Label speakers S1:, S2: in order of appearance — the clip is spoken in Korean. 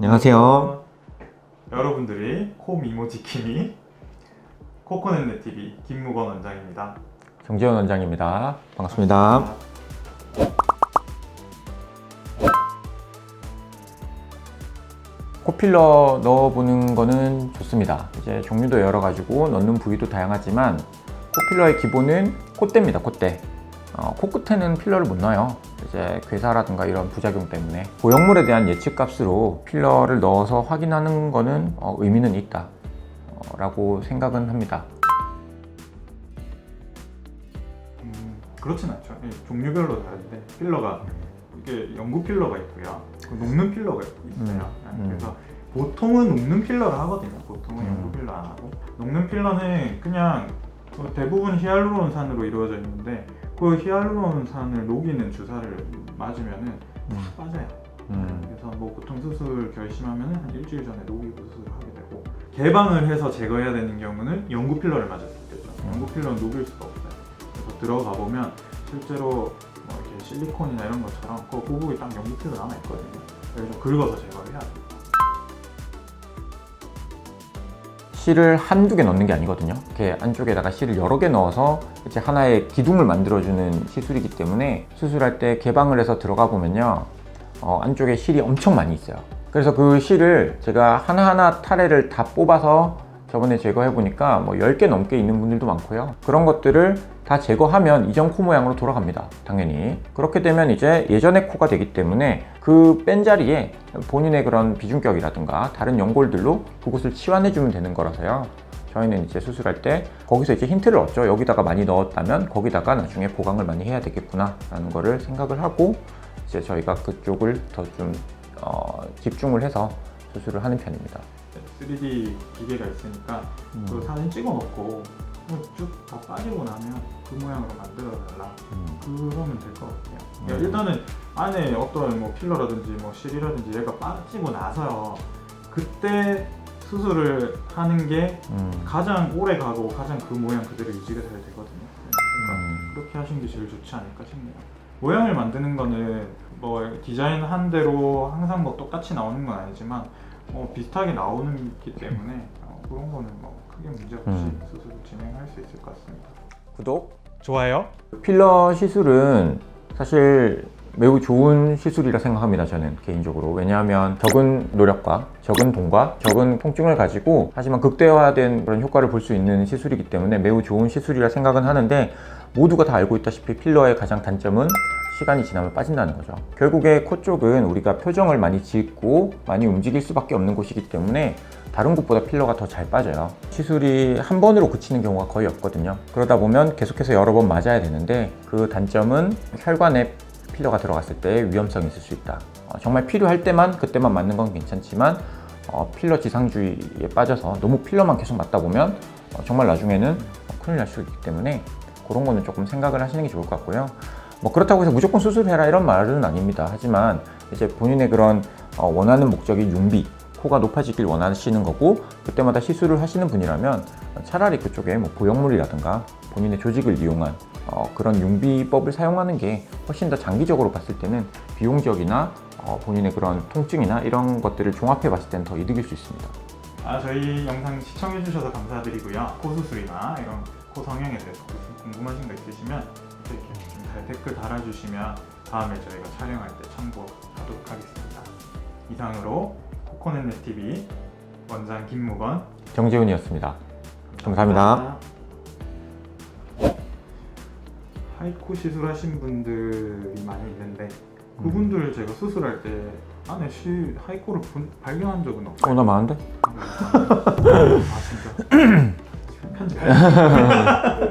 S1: 안녕하세요.
S2: 여러분들이 코 미모 지킴이 코코넷네 TV 김무건 원장입니다.
S1: 정재원 원장입니다. 반갑습니다. 코필러 넣어보는 거는 좋습니다. 이제 종류도 여러 가지고 넣는 부위도 다양하지만 코필러의 기본은 콧대입니다. 콧대. 어, 코끝에는 필러를 못 넣어요. 이제 괴사라든가 이런 부작용 때문에 고형물에 대한 예측값으로 필러를 넣어서 확인하는 거는 어, 의미는 있다. 어, 라고 생각은 합니다.
S2: 음, 그렇진 않죠. 예, 종류별로 다른데 필러가 이게 연구 필러가 있고요. 그 녹는 필러가 있어요.
S1: 음, 음.
S2: 그래서 보통은 녹는 필러를 하거든요. 보통은
S1: 음.
S2: 연구 필러 안 하고 녹는 필러는 그냥 그 대부분 히알루론산으로 이루어져 있는데 그 히알루론산을 녹이는 주사를 맞으면은
S1: 음.
S2: 빠져요.
S1: 음.
S2: 그래서 뭐 보통 수술 결심하면 한 일주일 전에 녹이고 수술을 하게 되고 개방을 해서 제거해야 되는 경우는 연구 필러를 맞았을 때죠.
S1: 음.
S2: 연구 필러는 녹일 수가 없어요. 그래서 들어가 보면 실제로 뭐 이렇게 실리콘이나 이런 것처럼 그 부분이 딱 연구 필러 남아 있거든요. 그래서 긁어서 제거를 해야 돼요.
S1: 실을 한두 개 넣는 게 아니거든요. 이렇게 안쪽에다가 실을 여러 개 넣어서 이제 하나의 기둥을 만들어주는 시술이기 때문에 수술할 때 개방을 해서 들어가 보면요. 어, 안쪽에 실이 엄청 많이 있어요. 그래서 그 실을 제가 하나하나 타래를 다 뽑아서 저번에 제거해 보니까 뭐 10개 넘게 있는 분들도 많고요. 그런 것들을 다 제거하면 이전 코 모양으로 돌아갑니다. 당연히. 그렇게 되면 이제 예전의 코가 되기 때문에 그 뺀 자리에 본인의 그런 비중격이라든가 다른 연골들로 그곳을 치환해 주면 되는 거라서요. 저희는 이제 수술할 때 거기서 이제 힌트를 얻죠. 여기다가 많이 넣었다면 거기다가 나중에 보강을 많이 해야 되겠구나라는 거를 생각을 하고 이제 저희가 그쪽을 더좀 어, 집중을 해서 수술을 하는 편입니다.
S2: 3D 기계가 있으니까
S1: 음.
S2: 그 사진 찍어 놓고 쭉 다 빠지고 나면 그 모양으로 만들어 달라.
S1: 음.
S2: 그러면 될 것 같아요. 그러니까
S1: 음.
S2: 일단은 안에 어떤 뭐 필러라든지 뭐 실이라든지 얘가 빠지고 나서요. 그때 수술을 하는 게
S1: 음.
S2: 가장 오래 가고 가장 그 모양 그대로 유지가 잘 되거든요. 그러니까
S1: 음.
S2: 그렇게 하시는 게 제일 좋지 않을까 싶네요. 모양을 만드는 거는 뭐 디자인 한 대로 항상 뭐 똑같이 나오는 건 아니지만 뭐 비슷하게 나오는기 때문에 어, 그런 거는 뭐 크게 문제 없이
S1: 음.
S2: 수술을 진행할 수 있을 것 같습니다.
S1: 구독.
S2: 좋아요.
S1: 필러 시술은 사실 매우 좋은 시술이라 생각합니다. 저는 개인적으로 왜냐하면 적은 노력과 적은 돈과 적은 통증을 가지고 하지만 극대화된 그런 효과를 볼 수 있는 시술이기 때문에 매우 좋은 시술이라 생각은 하는데 모두가 다 알고 있다시피 필러의 가장 단점은 시간이 지나면 빠진다는 거죠. 결국에 코 쪽은 우리가 표정을 많이 짓고 많이 움직일 수밖에 없는 곳이기 때문에 다른 곳보다 필러가 더 잘 빠져요. 시술이 한 번으로 그치는 경우가 거의 없거든요. 그러다 보면 계속해서 여러 번 맞아야 되는데 그 단점은 혈관에 필러가 들어갔을 때 위험성이 있을 수 있다. 어, 정말 필요할 때만 그때만 맞는 건 괜찮지만 어, 필러 지상주의에 빠져서 너무 필러만 계속 맞다 보면 어, 정말 나중에는 어, 큰일 날 수 있기 때문에 그런 거는 조금 생각을 하시는 게 좋을 것 같고요. 뭐 그렇다고 해서 무조건 수술해라 이런 말은 아닙니다. 하지만 이제 본인의 그런 어, 원하는 목적이 융비, 코가 높아지길 원하시는 거고 그때마다 시술을 하시는 분이라면 차라리 그쪽에 뭐 보형물이라든가 본인의 조직을 이용한 어, 그런 융비법을 사용하는 게 훨씬 더 장기적으로 봤을 때는 비용적이나 어, 본인의 그런 통증이나 이런 것들을 종합해 봤을 때는 더 이득일 수 있습니다.
S2: 아 저희 영상 시청해 주셔서 감사드리고요. 코 수술이나 이런 코 성형에 대해서 궁금하신 거 있으시면 이렇게 좀 달- 댓글 달아주시면 다음에 저희가 촬영할 때 참고하도록 하겠습니다. 이상으로 코코넷네 TV 원장 김무건
S1: 정재훈이었습니다. 감사합니다.
S2: 하이코 시술하신 분들이 많이 있는데
S1: 음.
S2: 그분들 제가 수술할 때 안에 시 하이코를 본- 발견한 적은 없어요.
S1: 어, 나 많은데?
S2: 아 진짜. 편집